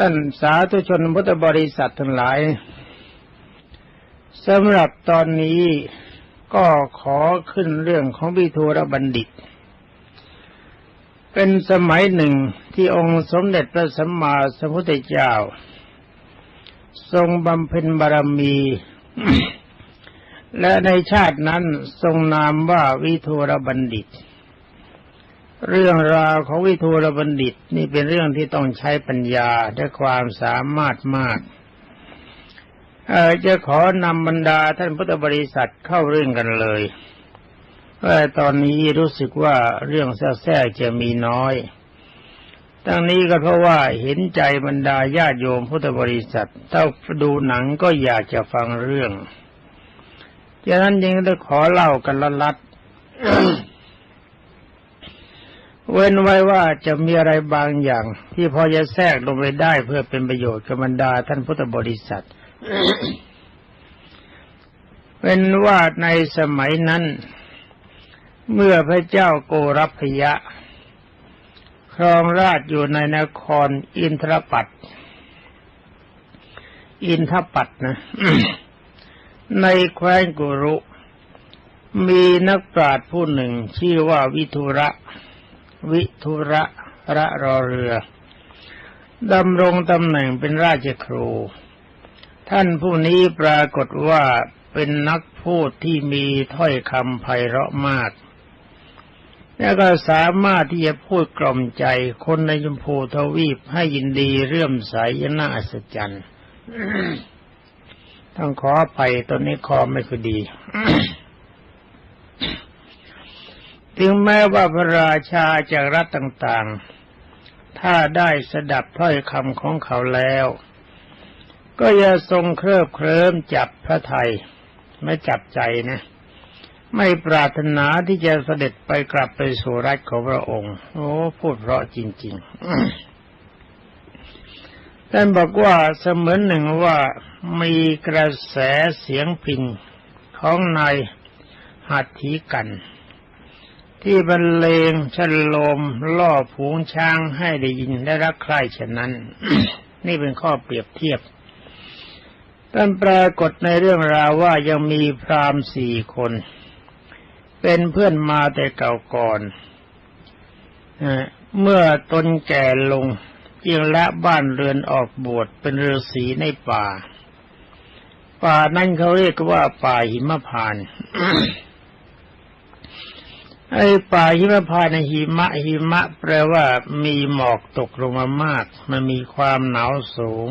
ท่านสาธุชนพุทธบริษัททั้งหลายสำหรับตอนนี้ก็ขอขึ้นเรื่องของวิทูรบัณฑิต เป็นสมัยหนึ่งที่องค์สมเด็จพระสัมมาสัมพุทธเจ้า ทรงบำเพ็ญบารมี และในชาตินั้นทรงนามว่าวิทูรบัณฑิต เรื่องราวของวิทูรบัณฑิตนี่เป็นเรื่องที่ต้องใช้ปัญญาและความสามารถมากเออจะขอนำบรรดาท่านพุทธบริษัทเข้าเรื่องกันเลยว่าตอนนี้รู้สึกว่าเรื่องแท้ๆจะมีน้อยทั้งนี้ก็เพราะว่าเห็นใจบรรดาญาติโยมพุทธบริษัท ถ้าดูหนังก็อยากจะฟังเรื่องฉะนั้นยังได้ขอเล่ากันละลัด เว้นไว้ว่าจะมีอะไรบางอย่าง ที่พอจะแทรกลงไปได้เพื่อเป็นประโยชน์กับบรรดาท่านพุทธบริษัท เป็นว่าในสมัยนั้น เมื่อพระเจ้าโกรพยะ ครองราชอยู่ในนครอินทรปัตอินทปัตนะ ในแคว้นกุรุ มีนักปราชญ์ผู้หนึ่งชื่อว่าวิทุระ วิทุระระรอเรือดำรงตำแหน่งเป็นราชครู ท่านผู้นี้ปรากฏว่าเป็นนักพูดที่มีถ้อยคำไพเราะมาก แล้วก็สามารถที่จะพูดกล่อมใจคนในชมพูทวีปให้ยินดีเรื่มใสยน่าอัศจรรย์ต้องขอไปตอนนี้คอไม่ค่อยดี ถึงแม้ว่าพระราชาจากรัฐต่างๆ ถ้าได้สดับถ้อยคำของเขาแล้ว ก็อย่าทรงเคริบเคลิ้มจับพระไทย ไม่จับใจนะ ไม่ปรารถนาที่จะเสด็จไปกลับไปสู่รัชของพระองค์ โอ้พูดเพราะจริง ๆ ท่านบอกว่าเสมือนหนึ่งว่ามีกระแสเสียงพิงของนายหัตถีกัน ที่บรรเลงฉลมล่อผูงช้างให้ได้ยินได้รักใคร่ฉะนั้น นี่เป็นข้อเปรียบเทียบท่านปรากฏในเรื่องราวว่ายังมีพรามสี่คน เป็นเพื่อนมาแต่เก่าก่อนเมื่อตนแก่ลงจึงละบ้านเรือนออกบวชเป็นฤาษีในป่า ป่านั่นเขาเรียกว่าป่าหิมพาน ไอ้ป่าหิมพานในหิมะหิมะ แปลว่ามีหมอกตกลงมามาก มันมีความหนาวสูง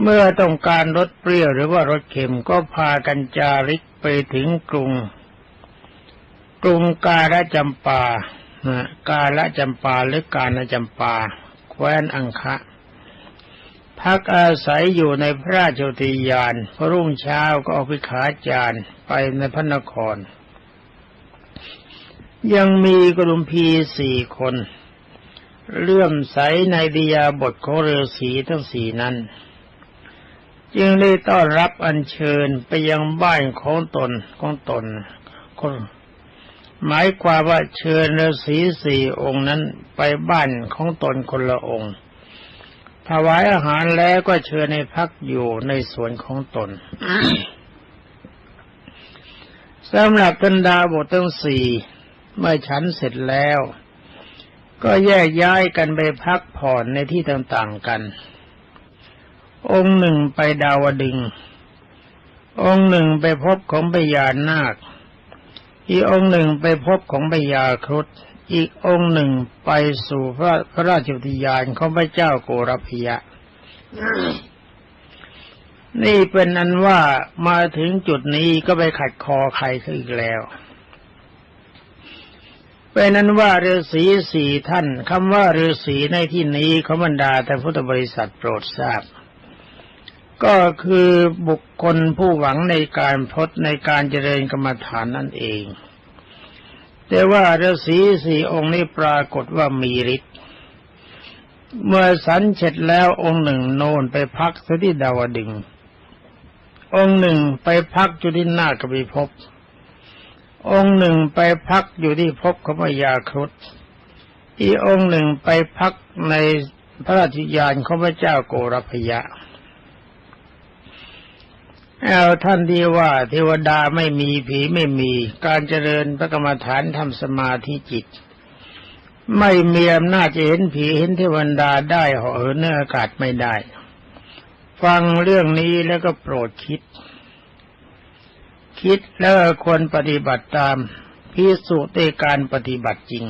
เมื่อต้องการรสเปรี้ยวหรือว่ารสเค็มก็พากันจาริกไปถึงกรุง กรุงกาละจำปากาละจำปาหรือกาลจำปา แคว้นอังคะ พักอาศัยอยู่ในพระราชติยานพรุ่งเช้าก็ออกไปขาจารไปในพระนคร ยังมีกลุ่มพีสี่คนเลื่อมใสในดิยาบทของเรือสีทั้งสี่นั้น จึงได้ต้อนรับอัญเชิญไปยังบ้านของตนของตนคนหมายความว่าเชิญฤาษีสี่องค์นั้นไปบ้านของตนคนละองค์ถวายอาหารแล้วก็เชิญในพักอยู่ในสวนของตนสำหรับทันดาบททั้งสี่ เมื่อฉันเสร็จแล้ว ก็แยกย้ายกันไปพักผ่อนในที่ต่างๆกัน องค์หนึ่งไปดาวดึง องค์หนึ่งไปพบของพญานาค อีกองค์หนึ่งไปพบของพญาครุฑอีกองค์หนึ่งไปสู่พระพระราชวิทยานของพระเจ้าโกรพยะ นี่เป็นอันว่ามาถึงจุดนี้ก็ไปขัดคอใครขึ้นอีกแล้ว เป็นนั้นว่าฤาษีสี่ท่านคำว่าฤาษีในที่นี้เขาบรรดาแต่พุทธบริษัทโปรดทราบ ก็คือบุคคลผู้หวังในการพจในการเจริญกรรมฐานนั่นเอง แต่ว่าฤาษีสี่องค์นี้ปรากฏว่ามีฤทธิ์เมื่อสันเสร็จแล้วองค์หนึ่งโนนไปพักที่ดาวดึง องค์หนึ่งไปพักอยู่ที่นากบิภพ องค์หนึ่งไปพักอยู่ที่ภพขมยาครุฑอีองค์หนึ่งไปพักในพระราชยานของพระเจ้าโกรพยะเอาท่านที่ว่าเทวดาไม่มีผีไม่มี การเจริญพระกรรมฐานทำสมาธิจิต ไม่มีอำนาจจะเห็นผีเห็นเทวดาได้เหาะเหินเนื้ออากาศไม่ได้ ฟังเรื่องนี้แล้วก็โปรดคิด คิดแล้วควรปฏิบัติตามพิสูจน์ในการปฏิบัติจริง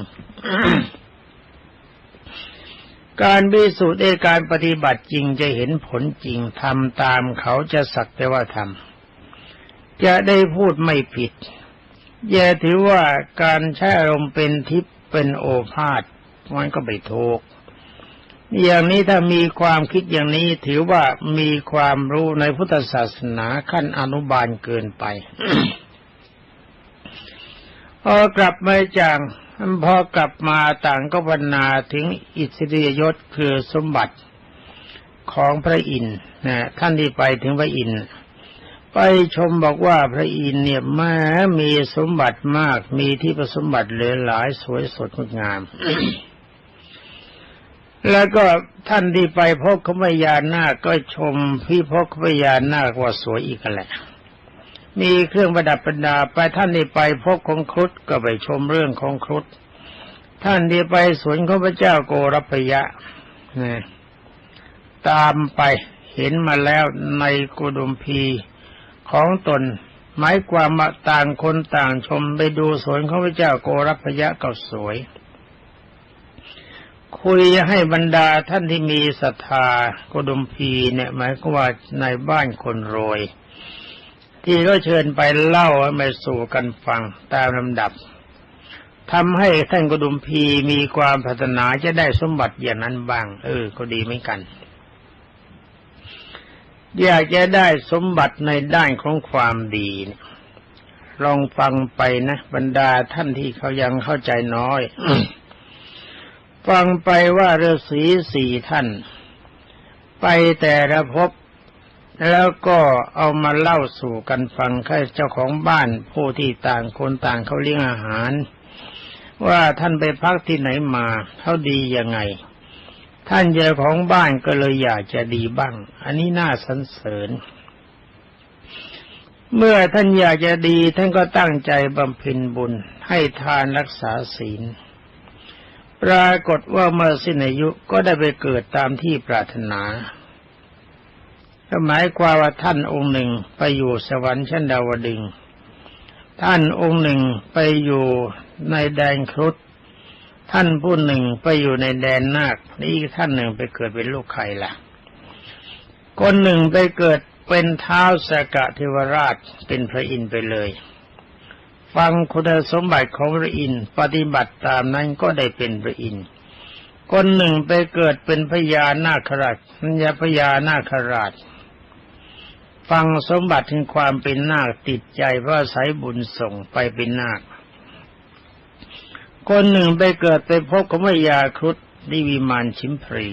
การพิสูจน์ในการปฏิบัติจริงจะเห็นผลจริงทำตามเขาจะสักแต่ว่าทำจะได้พูดไม่ผิดอย่าถือว่าการใช้อารมณ์เป็นทิพย์เป็นโอภาษมันก็ไปถูก อย่างนี้ถ้ามีความคิดอย่างนี้ถือว่ามีความรู้ในพุทธศาสนาขั้นอนุบาลเกินไปพอกลับมาจากพอกลับมาต่างก็บรรณาถึงอิสริยยศคือสมบัติของพระอินทร์นะท่านที่ไปถึงพระอินทร์ไปชมบอกว่าพระอินทร์เนี่ยแม้มีสมบัติมากมีที่ประสมบัติเหลือหลายสวยสดงดงาม แล้วก็ท่านที่ไปพบขมยานาคก็ชมพี่พบขมยานาคว่าสวยอีกแหละ มีเครื่องประดับประดาไปท่านที่ไปพบของครุฑก็ไปชมเรื่องของครุฑท่านที่ไปสวนของพระเจ้าโกรพยะนะตามไปเห็นมาแล้วในกุดุมพีของตนหมายความมาต่างคนต่างชมไปดูสวนของพระเจ้าโกรพยะก็สวย คุยให้บรรดาท่านที่มีศรัทธากุดุมพีเนี่ยหมายความว่าในบ้านคนรวย ที่ก็เชิญไปเล่าให้มาสู่กันฟังตามลำดับทำให้ท่านกดุมพีมีความพัฒนาจะได้สมบัติอย่างนั้นบ้าง เออ ก็ดีเหมือนกัน อยากจะได้สมบัติในด้านของความดีลองฟังไปนะ บรรดาท่านที่เขายังเข้าใจน้อย ฟังไปว่าฤาษีสี่ท่าน ไปแต่ละพบ แล้วก็เอามาเล่าสู่กันฟังให้เจ้าของบ้านผู้ที่ต่างคนต่างเขาเลี้ยงอาหาร ว่าท่านไปพักที่ไหนมาเขาดียังไง ท่านเจ้าของบ้านก็เลยอยากจะดีบ้าง อันนี้น่าสรรเสริญเมื่อท่านอยากจะดีท่านก็ตั้งใจบำเพ็ญบุญให้ทานรักษาศีล ปรากฏว่าเมื่อสิ้นอายุก็ได้ไปเกิดตามที่ปรารถนาก็หมายความว่าท่านองค์หนึ่งไปอยู่สวรรค์ชั้นดาวดึง ท่านองค์หนึ่งไปอยู่ในแดนครุฑท่านผู้หนึ่งไปอยู่ในแดนนาคนี่ท่านหนึ่งไปเกิดเป็นลูกไข่ละคนหนึ่งไปเกิดเป็นเท้าสกะเทวราชเป็นพระอินทร์ไปเลย ฟังคุณสมบัติของพระอินทร์ปฏิบัติตามนั้นก็ได้เป็นพระอินทร์คนหนึ่งไปเกิดเป็นพญานาคราชพญาพญานาคราช ฟังสมบัติถึงความเป็นนาคติดใจเพราะสายบุญส่งไปเป็นนาค คนหนึ่งไปเกิดไปพบกับมยาครุฑดิวิมานชิมพรี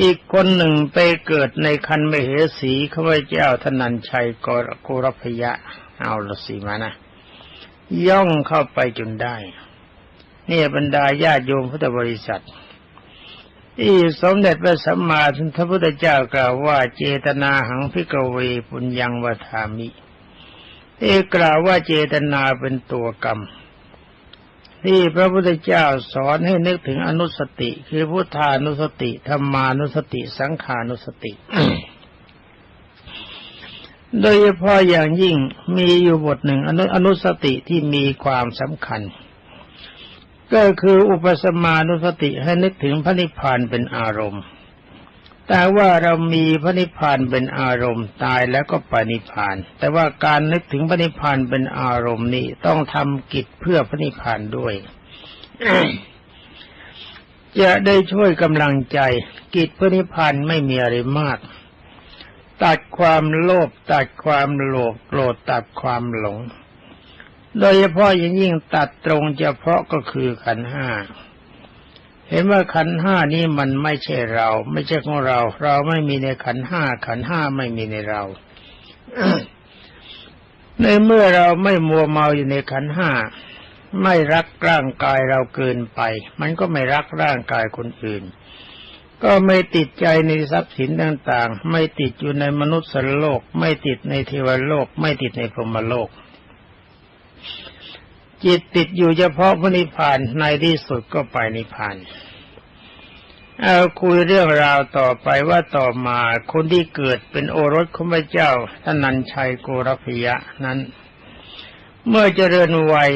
อีกคนหนึ่งไปเกิดในคันมเหสีข้าพเจ้าธนัญชัยกรกุรพยะ เอาละสีมานะ ย่องเข้าไปจนได้ เนี่ยบรรดาญาติโยมพุทธบริษัทที่สมเด็จพระสัมมาสัมพุทธเจ้ากล่าวว่าเจตนาหังพิกเวปุญญังวัามิ เอกล่าวว่าเจตนาเป็นตัวกรรม ที่พระพุทธเจ้าสอนให้นึกถึงอนุสติ คือพุทธานุสติธรรมานุสติ สังขานุสติ โดยเฉพาะอย่างยิ่งมีอยู่บทหนึ่งอนุสติที่มีความสำคัญ ก็คืออุปสมานุสติให้นึกถึงพระนิพพานเป็นอารมณ์ แต่ว่าเรามีพระนิพพานเป็นอารมณ์ ตายแล้วก็ปนิพพาน แต่ว่าการนึกถึงพระนิพพานเป็นอารมณ์นี้ต้องทำกิจเพื่อพระนิพพานด้วยจะได้ช่วยกำลังใจ กิจพระนิพพานไม่มีอะไรมาก ตัดความโลภตัดความโลภโกรธตัดความหลง โดยเฉพาะอย่งยิ่งตัดตรงเฉพาะก็คือขันห้าเห็นว่าขันห้านี้มันไม่ใช่เรา ไม่ใช่ของเรา เราไม่มีในขันห้าขันห้าไม่มีในเราในเมื่อเราไม่มัวเมาอยู่ในขันห้าไม่รักร่างกายเราเกินไป มันก็ไม่รักร่างกายคนอื่น ก็ไม่ติดใจในทรัพย์สินต่างๆ ไม่ติดอยู่ในมนุษย์สโลก ไม่ติดในเทวโลก ไม่ติดในพรหมโลก จิตติดอยู่เฉพาะพระนิพพานในที่สุดก็ไปนิพพานเอาคุยเรื่องราวต่อไปว่าต่อมาคนที่เกิดเป็นโอรสของพระเจ้าท่านนันชัยโกรพยะนั้น เมื่อเจริญวัย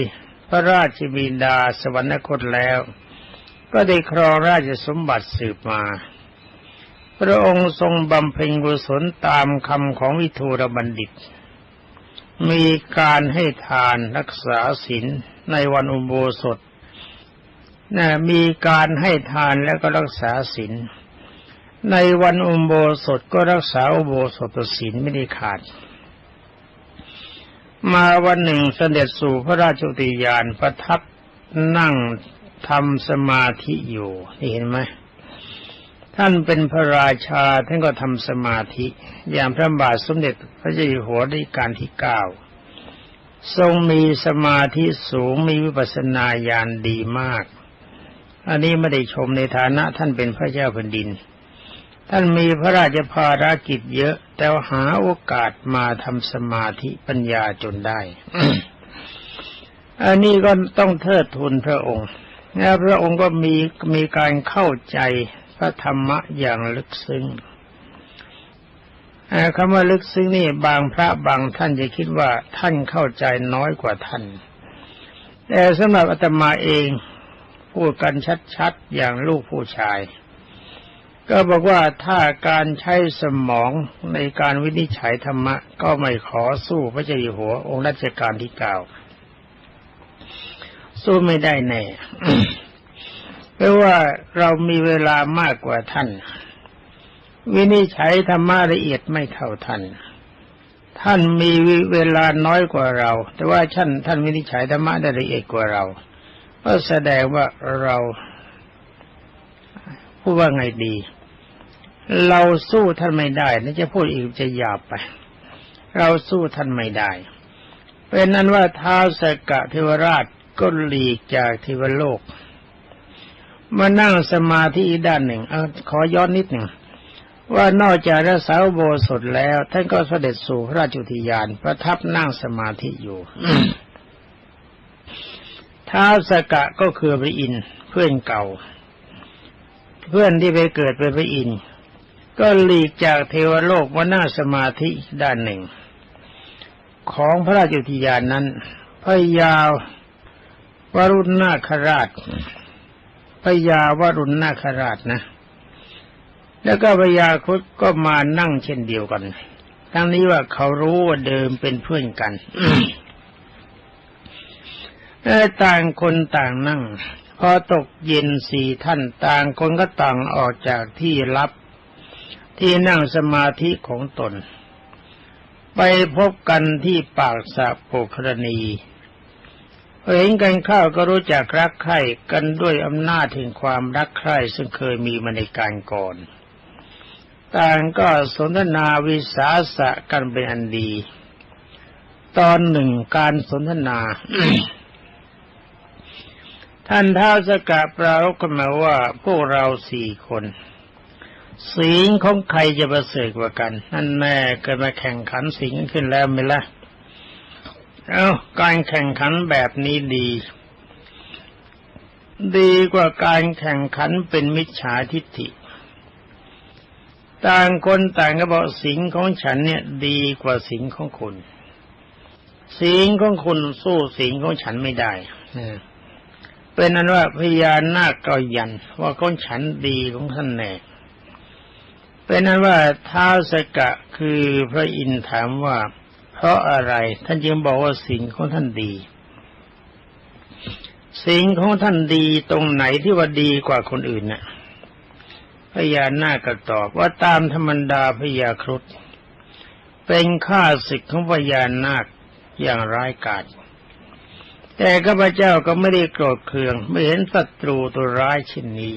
พระราชบิดาสวรรคตแล้ว ก็ได้ครองราชสมบัติสืบมา พระองค์ทรงบำเพ็ญกุศลตามคำของวิทูรบัณฑิต มีการให้ทานรักษาศีลในวันอุโบสถนะมีการให้ทานแล้วก็รักษาศีล ในวันอุโบสถก็รักษาอุโบสถศีลไม่ได้ขาด มาวันหนึ่งเสด็จสู่พระราชติยานประทับนั่ง ทำสมาธิอยู่เห็นไหมท่านเป็นพระราชาท่านก็ทำสมาธิ อย่างพระบาทสมเด็จพระเจ้าอยู่หัวรัชกาลที่เก้าทรงมีสมาธิสูงมีวิปัสสนาญาณดีมาก อันนี้ไม่ได้ชมในฐานะท่านเป็นพระเจ้าแผ่นดิน ท่านมีพระราชภารกิจเยอะ แต่หาโอกาสมาทำสมาธิปัญญาจนได้ อันนี้ก็ต้องเทิดทูนพระองค์ แล้วพระองค์ก็มีมีการเข้าใจพระธรรมะอย่างลึกซึ้งคำว่าลึกซึ้งนี่บางพระบางท่านจะคิดว่าท่านเข้าใจน้อยกว่าท่าน แต่สำหรับอาตมาเองพูดกันชัดๆอย่างลูกผู้ชาย ก็บอกว่าถ้าการใช้สมองในการวินิจฉัยธรรมะ ก็ไม่ขอสู้พระเจ้าอยู่หัวองค์รัชกาลที่เก้า สู้ไม่ได้แน่เพราะว่าเรามีเวลามากกว่าท่าน วินิจฉัยธรรมะละเอียดไม่เท่าท่าน ท่านมีเวลาน้อยกว่าเรา แต่ว่าท่านท่านวินิจฉัยธรรมะได้ละเอียดกว่าเรา ก็แสดงว่าเราพูดว่าไงดี เราสู้ท่านไม่ได้นี่จะพูดอีกจะหยาบไป เราสู้ท่านไม่ได้เป็นนั้นว่าท้าวสกะเทวราช ก็หลีกจากเทวโลก มานั่งสมาธิอีกด้านหนึ่งอขอย้อนนิดหนึ่งว่านอกจากรักษาโบสถแล้ว ท่านก็เสด็จสู่พระราชุทิยานประทับนั่งสมาธิอยู่ท้าวสกะก็คือพระอินเพื่อนเก่า เพื่อนที่ไปเกิดเป็นพระอินก็หลีกจากเทวโลกมานั่งสมาธิด้านหนึ่ง ของพระราชอุทยานนั้นพระยาว วรุณนาคราชพระยาวรุณนาคราชนะ แล้วก็พระยาคุดก็มานั่งเช่นเดียวกัน ทั้งนี้ว่าเขารู้ว่าเดิมเป็นเพื่อนกันต่างคนต่างนั่ง พอตกเย็นสี่ท่านต่างคนก็ต่างออกจากที่รับที่นั่งสมาธิของตน ไปพบกันที่ปากสะโปครณี เห็นกันข้าวก็รู้จักรักใคร่กันด้วยอำนาจถึงความรักใคร่ซึ่งเคยมีมาในการก่อน ต่างก็สนทนาวิสาสะกันเป็นอันดี ตอนหนึ่งการสนทนา ท่านท้าวสกะปรารกมาว่าพวกเราสี่คนสิงของใครจะประเสริฐกว่ากัน นั่นแน่เกิดมาแข่งขันสิงขึ้นแล้วไหมละ่ะ เอาการแข่งขันแบบนี้ดี ดีกว่าการแข่งขันเป็นมิจฉาทิฏฐิ ต่างคนต่างก็บอกสิงของฉันเนี่ยดีกว่าสิงของคุณสิงของคุณสู้สิงของฉันไม่ได้เป็นนั้นว่าพญานาคก็ยันว่าคนฉันดีของท่านแน่เป็นนั้นว่าท้าสกะคือพระอินทร์ถามว่า เพราะอะไรท่านจึงบอกว่าสิ่งของท่านดี สิ่งของท่านดีตรงไหนที่ว่าดีกว่าคนอื่นน่ะพญานาคก็ตอบว่าตามธรรมดาพญาครุฑเป็นข้าศึกของพญานาคอย่างร้ายกาจแต่ข้าพเจ้าก็ไม่ได้โกรธเคือง ไม่เห็นศัตรูตัวร้ายเช่นนี้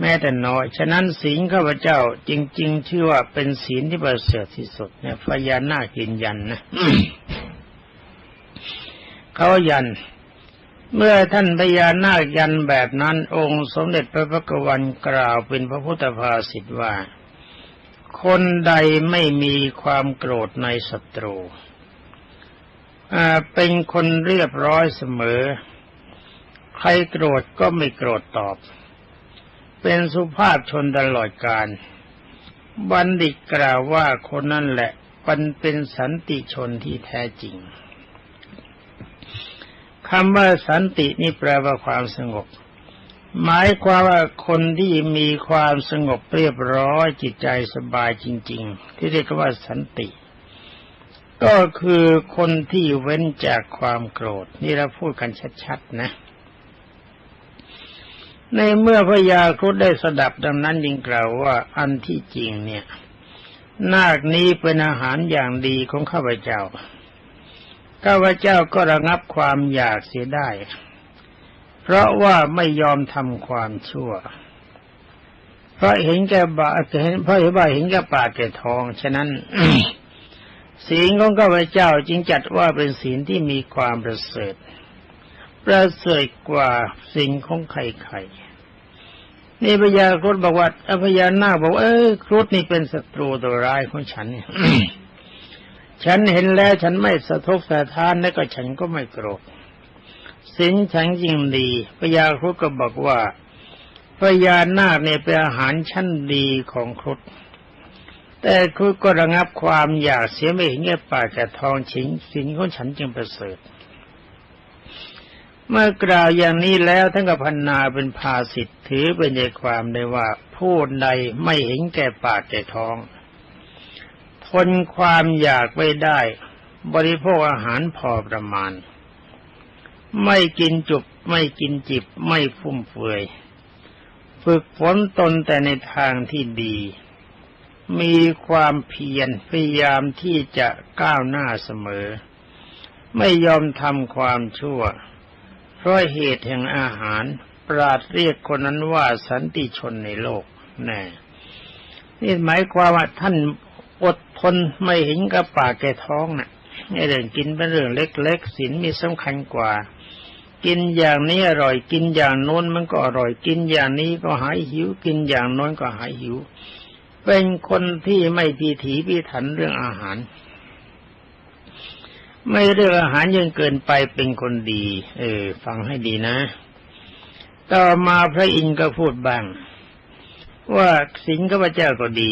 แม้แต่น้อย ฉะนั้นศีลข้าพเจ้าจริง ๆ ชื่อว่าเป็นศีลที่ประเสริฐที่สุดเนี่ยพญานาคยืนยันนะเขายัน เมื่อท่านพญานาคยันแบบนั้น องค์สมเด็จพระพักวันกล่าวเป็นพระพุทธภาษิตว่า คนใดไม่มีความโกรธในศัตรูเป็นคนเรียบร้อยเสมอ ใครโกรธก็ไม่โกรธตอบ เป็นสุภาพชนตลอดการ บัณฑิตกล่าวว่าคนนั่นแหละมันเป็นสันติชนที่แท้จริงคำว่าสันตินี่แปลว่าความสงบ หมายความว่าคนที่มีความสงบเรียบร้อยจิตใจสบายจริง ๆ ที่เรียกว่าสันติ ก็คือคนที่เว้นจากความโกรธ นี่เราพูดกันชัดๆนะ ในเมื่อพญาครุฑได้สดับดังนั้นยิงกล่าวว่าอันที่จริงเนี่ย นาคนี้เป็นอาหารอย่างดีของข้าพเจ้า ข้าพเจ้าก็ระงับความอยากเสียได้ เพราะว่าไม่ยอมทำความชั่ว เพราะเห็นแก่บาเห็นเพราะเห็นว่าเห็นแก่ปากแก่ทอง ฉะนั้นศีลของข้าพเจ้าจึงจัดว่าเป็นศีลที่มีความประเสริฐ ประเสริฐกว่าสิ่งของใครๆนี่พญาครุฑบอกว่าพญานาคบอกเอ้ยครุฑนี่เป็นศัตรูตัวร้ายของฉันฉันเห็นแล้วฉันไม่สะทกสะท้านและก็ฉันก็ไม่โกรธสินฉันยิ่งดีพญาครุฑก็บอกว่าพญานาคเนี่ยเป็นอาหารชั้นดีของครุฑแต่ครุฑก็ระงับความอยากเสียไม่เห็นแก่ปากแก่ทองชิงสินของฉันจึงประเสริฐ เมื่อกล่าวอย่างนี้แล้วท่านก็พันนาเป็นภาสิทธ์ถือเป็นใจความได้ว่าผู้ใดไม่เห็นแก่ปากแก่ท้อง ทนความอยากไม่ได้ บริโภคอาหารพอประมาณ ไม่กินจุบไม่กินจิบไม่ฟุ่มเฟือย ฝึกฝนตนแต่ในทางที่ดี มีความเพียรพยายามที่จะก้าวหน้าเสมอ ไม่ยอมทำความชั่ว เพราะเหตุแห่งอาหาร ปราดเรียกคนนั้นว่าสันติชนในโลกแน่นี่หมายความว่าท่านอดทนไม่เห็นกับปากแก่ท้องนะ่ะไอ้เรื่องกินเป็นเรื่องเล็กๆศีลมีสำคัญกว่า กินอย่างนี้อร่อยกินอย่างโน้นมันก็อร่อยกินอย่างนี้ก็หายหิว กินอย่างโน้นก็หายหิว เป็นคนที่ไม่พีถีพิถันเรื่องอาหาร ไม่เรื่องอาหารยังเกินไปเป็นคนดี เออ ฟังให้ดีนะ ต่อมาพระอินทร์ก็พูดบ้าง ว่าสิงข้าพเจ้าก็ดี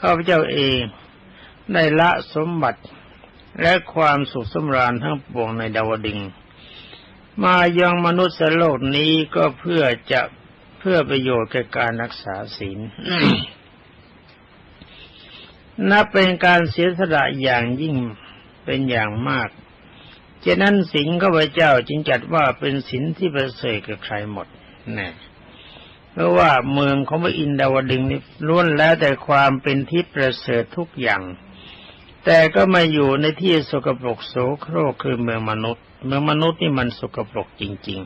ข้าพเจ้าเองได้ละสมบัติและความสุขสำราญทั้งปวงในดาวดึง มายังมนุษย์โลกนี้ก็เพื่อจะเพื่อประโยชน์แก่การรักษาศีลนับเป็นการเสียสละอย่างยิ่ง เป็นอย่างมากฉะนั้นสิงข้าพเจ้าจึงจัดว่าเป็นสินที่ประเสริฐกับใครหมดน่เพราะว่าเมืองของพระอินดาวดึงนี่ล้วนแล้วแต่ความเป็นที่ประเสริฐทุกอย่าง แต่ก็มาอยู่ในที่สกปรกโสโครกคือเมืองมนุษย์ เมืองมนุษย์นี่มันสกปรกจริง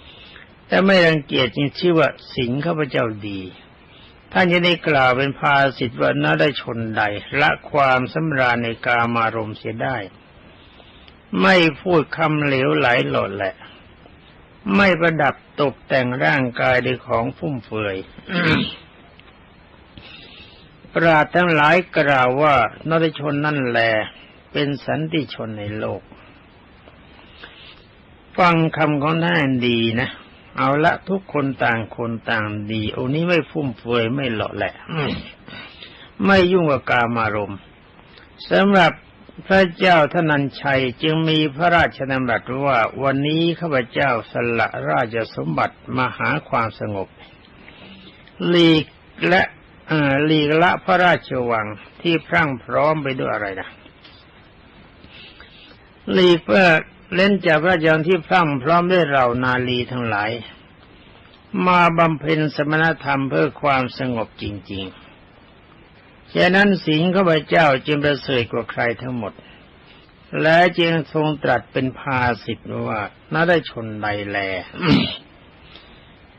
ๆ แต่ไม่รังเกียจจึงชื่อว่าสิงข้าพเจ้าดี ท่านยังได้กล่าวเป็นภาสิทธิ์ว่านาได้ชนใด ละความสำราญในกามารมเสียได้ ไม่พูดคำเหลวไหลหลดแหละ ไม่ประดับตกแต่งร่างกายด้วยของฟุ่มเฟือยปราดทั้งหลายกล่าวว่านรชนนั่นแหลเป็นสันติชนในโลก ฟังคำของท่านดีนะ เอาละทุกคนต่างคนต่างดีโอ้นี้ไม่ฟุ่มเฟือยไม่หล่อแหละไม่ยุ่งกับกามารมสำหรับพระเจ้าทนันชัยจึงมีพระราชดำรัสว่าวันนี้ข้าพเจ้าสละราชสมบัติมาหาความสงบหลีกและหลีกละพระราชวังที่พรั่งพร้อมไปด้วยอะไรนะหลีกเพื่อ เล่นจากพระราชวังที่พรั่งพร้อมด้วยเรานาลีทั้งหลาย มาบำเพ็ญสมณธรรมเพื่อความสงบจริงๆฉะนั้นสิงข้าพเจ้าจึงประเสริฐกว่าใครทั้งหมด และจึงทรงตรัสเป็นภาสิทธว่าน่าได้ชนใดแล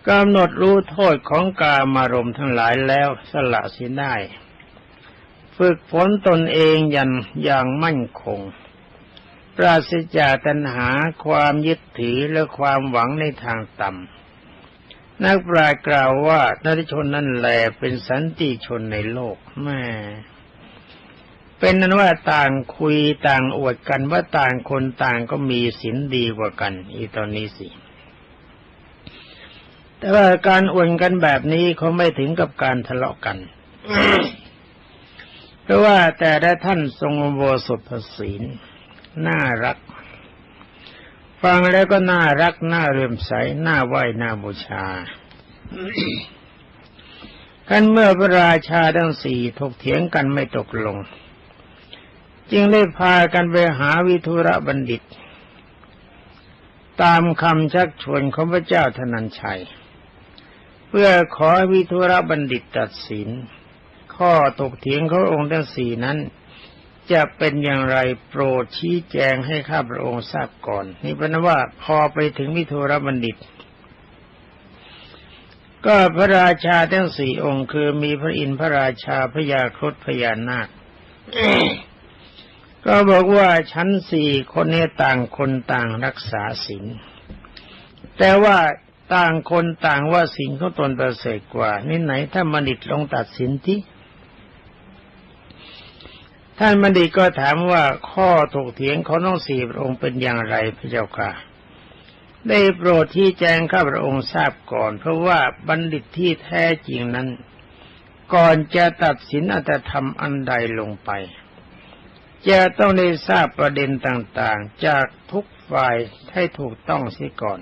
กำหนดรู้โทษของกามารมทั้งหลายแล้วสละสิได้ ฝึกฝนตนเองยันอย่างมั่นคง ปราศจากตัณหาความยึดถือและความหวังในทางต่ำนักปรากล่าวว่านัตชนนั่นแหละเป็นสันติชนในโลกแม่เป็นนั้นว่าต่างคุยต่างอวดกันว่าต่างคนต่างก็มีศีลดีกว่ากัน อีตอนนี้สิแต่ว่าการอวดกันแบบนี้เขาไม่ถึงกับการทะเลาะกันเพราะว่าแต่ละท่านทรงโวสุภศีล น่ารัก ฟังแล้วก็น่ารักน่าเรื่มใสน่าไหวน่าบูชากันเมื่อพระราชาทั้งสี่ถกเถียงกันไม่ตกลง จึงได้พากันไปหาวิทุระบัณฑิต ตามคำชักชวนของพระเจ้าธนัญชัย เพื่อขอวิทุระบัณฑิตตัดสิน ข้อตกเถียงขององค์ทั้งสี่นั้น จะเป็นอย่างไรโปรดชี้แจงให้ข้าพระองค์ทราบก่อน นี่เป็นว่าพอไปถึงวิทุรบัณฑิต ก็พระราชาทั้งสี่องค์คือมีพระอินทร์พระราชาพระยาครุฑพญานาคก็บอกว่าชั้นสี่คนนี้ต่างคนต่างรักษาศีลแต่ว่าต่างคนต่างว่าศีลเขาตนประเสริฐกว่านี่ไหนถ้ามัณฑิตลงตัดสินที่ ท่านบัณฑิตก็ถามว่าข้อถกเถียงของน้องสี่พระองค์เป็นอย่างไรพระเจ้าค่ะ ได้โปรดที่แจ้งข้าพระองค์ทราบก่อน เพราะว่าบัณฑิตที่แท้จริงนั้น ก่อนจะตัดสินอัตธรรมอันใดลงไป จะต้องได้ทราบประเด็นต่างๆ จากทุกฝ่ายให้ถูกต้องเสียก่อน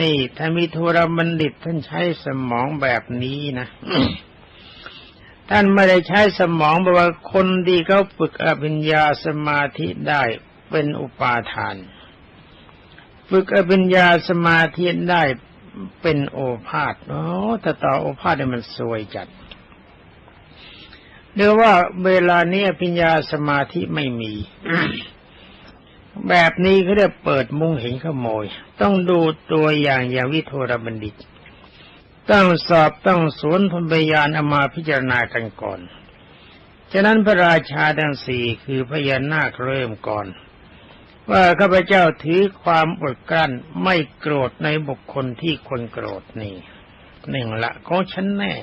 นี่ถ้ามีทุรบัณฑิตท่านใช้สมองแบบนี้นะ ท่านไม่ได้ใช้สมองบอกว่าคนดีเขาฝึกอภิญญาสมาธิได้เป็นอุปาทาน ฝึกอภิญญาสมาธิได้เป็นโอภาษโอ้แต่ต่อโอภาษเนี่ยมันสวยจัดเรียกว่าเวลานี้อภิญญาสมาธิไม่มี แบบนี้เขาเรียกเปิดมุ้งเห็นขโมย ต้องดูตัวอย่างอย่างวิโทรบัณฑิต ต้องสอบต้องสวนพพยานเอามาพิจารณากันก่อน ฉะนั้นพระราชาทั้งสี่คือพญานาคเริ่มก่อน ว่าข้าพเจ้าถือความอดกลั้นไม่โกรธในบุคคลที่คนโกรธนี่หนึ่งละของฉันแน่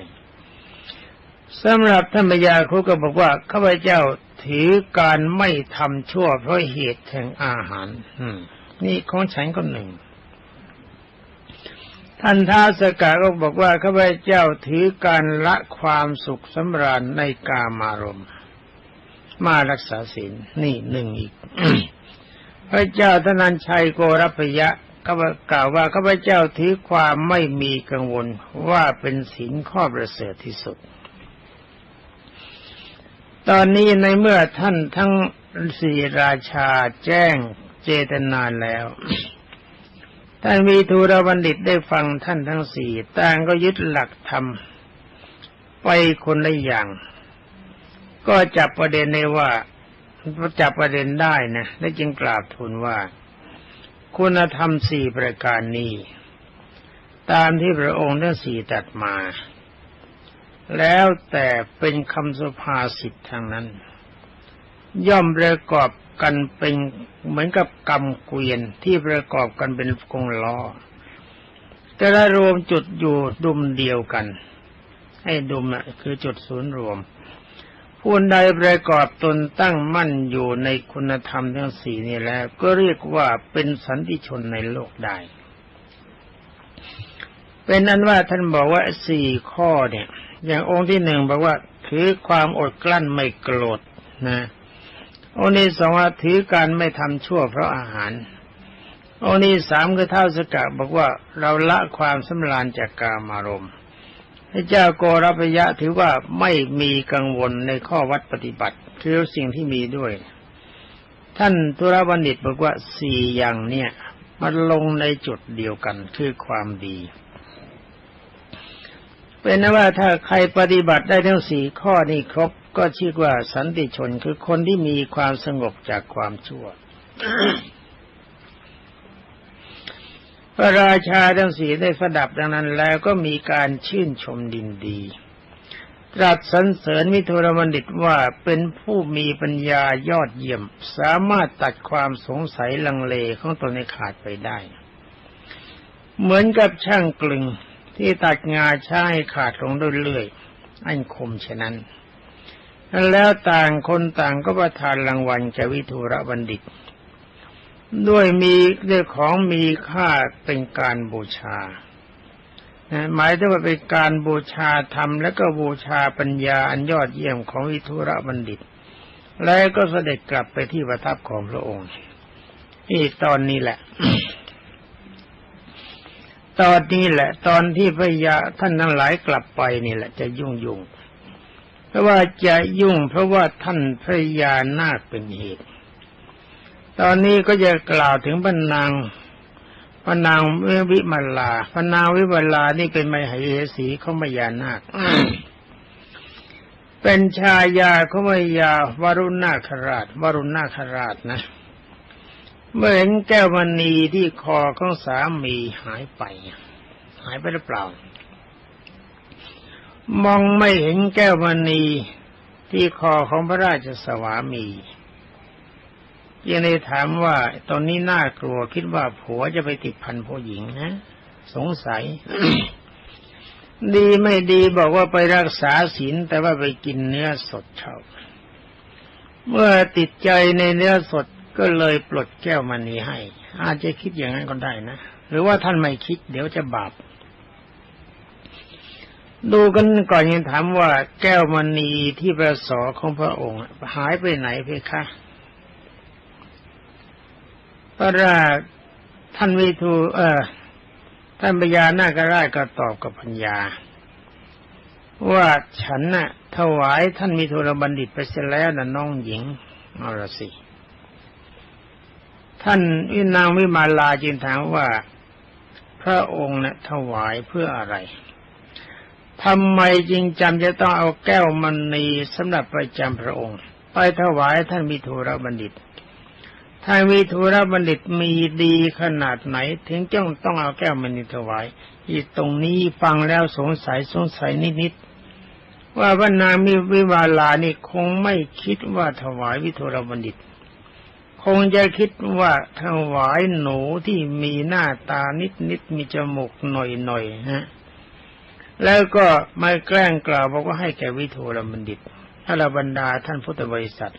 สำหรับท่านพญาครูก็บอกว่าข้าพเจ้าถือการไม่ทำชั่วเพราะเหตุแห่งอาหารนี่ของฉันก็หนึ่ง ท่านท้าสกาก็บอกว่าข้าพเจ้าถือการละความสุขสำราญในกามารมณ์มารักษาศีลนี่หนึ่งอีก พระเจ้าธนัญชัยโกรพยะก็กล่าวว่าข้าพเจ้าถือความไม่มีกังวลว่าเป็นศีลข้อประเสริฐที่สุด ตอนนี้ในเมื่อท่านทั้งสี่ราชาแจ้งเจตนาแล้ว ท่านมีทูรบัณฑิตได้ฟังท่านทั้งสี่ต่างก็ยึดหลักธรรมไปคนละอย่าง ก็จับประเด็นในว่าจับประเด็นได้นะและจึงกราบทูลว่า คุณธรรมสี่ประการนี้ ตามที่พระองค์ทั้งสี่ตัดมา แล้วแต่เป็นคำสุภาษิตทางนั้น ย่อมประกอบ กันเป็นเหมือนกับกำเกวียนที่ประกอบกันเป็นกงล้อ แต่ละรวมจุดอยู่ดุมเดียวกัน ให้ดุมนะคือจุดศูนย์รวม ผู้ใดประกอบตนตั้งมั่นอยู่ในคุณธรรมทั้งสี่นี้แล้ว ก็เรียกว่าเป็นสันติชนในโลกได้ เป็นนั้นว่าท่านบอกว่าสี่ข้อเนี่ย อย่างองค์ที่หนึ่งบอกว่าถือความอดกลั้นไม่โกรธนะ องค์นี้สองถือการไม่ทำชั่วเพราะอาหาร องค์นี้สามคือเท่าสกะบอกว่าเราละความสำราญจากกามารมณ์พระเจ้าโกรพยะถือว่าไม่มีกังวลในข้อวัดปฏิบัติ คือสิ่งที่มีด้วย ท่านตุรบัณฑิตบอกว่าสี่อย่างเนี่ยมันลงในจุดเดียวกันคือความดีเป็นนว่าถ้าใครปฏิบัติได้ทั้งสี่ข้อนี้ครบ ก็ชื่อว่าสันติชนคือคนที่มีความสงบจากความชั่ว พระราชาทั้งสีได้สดับดังนั้นแล้วก็มีการชื่นชมดินดีตรัสสรรเสริญวิทุรบัณฑิตว่าเป็นผู้มีปัญญายอดเยี่ยม สามารถตัดความสงสัยลังเลของตนให้ขาดไปได้ เหมือนกับช่างกลึงที่ตัดงาช้างให้ขาดลงเรื่อยๆอันคมฉะนั้น แล้วต่างคนต่างก็ประทานรางวัลแกวิทุระบัณฑิต ด้วยมีด้วยของมีค่าเป็นการบูชาหมายถึงว่าเป็นการบูชาธรรมและก็บูชาปัญญาอันยอดเยี่ยมของวิทุระบัณฑิต แล้วก็เสด็จกลับไปที่ประทับของพระองค์นี่ตอนนี้แหละ ตอนนี้แหละ ตอนที่พระยาท่านทั้งหลายกลับไปนี่แหละ จะยุ่งยุ่ง ว่าจะยุ่งเพราะว่าท่านพระยานาคเป็นเหตุ ตอนนี้ก็จะกล่าวถึงบรรนางพระนางวิมาลาพระนางวิมาลานี่เป็นมเหสีของมยานาค เป็นชายาของมยาวรุณนาคราชวรุณนาคราชนะ เมื่อเห็นแก้วมณีที่คอของสามีหายไป หายไปหรือเปล่า มองไม่เห็นแก้วมณีที่คอของพระราชสวามียังได้ถามว่าตอนนี้น่ากลัวคิดว่าผัวจะไปติดพันผู้หญิงนะ สงสัย ดีไม่ดีบอกว่าไปรักษาศีลแต่ว่าไปกินเนื้อสดเช่าเมื่อติดใจในเนื้อสดก็เลยปลดแก้วมณีให้ อาจจะคิดอย่างนั้นก็ได้นะ หรือว่าท่านไม่คิดเดี๋ยวจะบาป ดูกันก่อนยังถามว่าแก้วมณีที่ประสอของพระองค์ หายไปไหนเพคะพระราชท่านวิทูเออท่านพญานาคราชก็ตอบกับพัญญา ว่าฉันน่ะ ถวายท่านมีโทรบัณฑิตไปเสียแล้วนะน้องหญิงเอาละสิ ท่านวินางวิมาลาจึงถามว่า พระองค์นะ่ะถวายเพื่ออะไร ทำไมจึงจำจะต้องเอาแก้วมณีสำหรับไปจำพระองค์ ไปถวายท่านมิโทรบัณฑิตถ้านมีธุระบัณฑิตมีดีขนาดไหน ถึงจ้องต้องเอาแก้วมณีถวาย อีตรงนี้ฟังแล้วสงสัยสงสัยนิดๆว่าพระนางมีวิวาลานี่คงไม่คิดว่าถวายวิทุรบัณฑิต คงจะคิดว่าถวายหนูที่มีหน้าตานิดๆมีจมูกหน่อยๆฮะ แล้วก็มาแกล้งกล่าวบอกว่าให้แก่วิทุรบัณฑิตถ้าบรรดาท่านพุทธบริษัท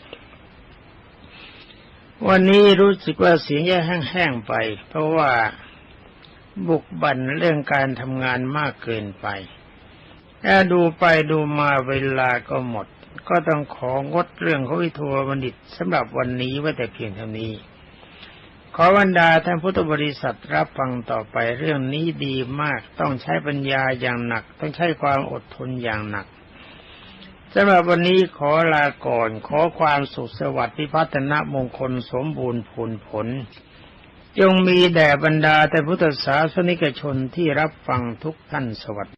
วันนี้รู้สึกว่าเสียงแย่แห้งๆไป เพราะว่าบุกบั่นเรื่องการทำงานมากเกินไปถ้าดูไปดูมาเวลาก็หมด ก็ต้องของดเรื่องของวิทัวบัณฑิตสำหรับวันนี้ไว้แต่เพียงเท่านี้ ขอบรรดาท่านพุทธบริษัทรับฟังต่อไปเรื่องนี้ดีมากต้องใช้ปัญญาอย่างหนัก ต้องใช้ความอดทนอย่างหนักสำหรับวันนี้ขอลาก่อนขอความสุขสวัสดิ์พิพัฒนมงคลสมบูรณ์ผลผล จงมีแด่บรรดาแต่พุทธศาสนิกชนที่รับฟังทุกท่านสวัสดี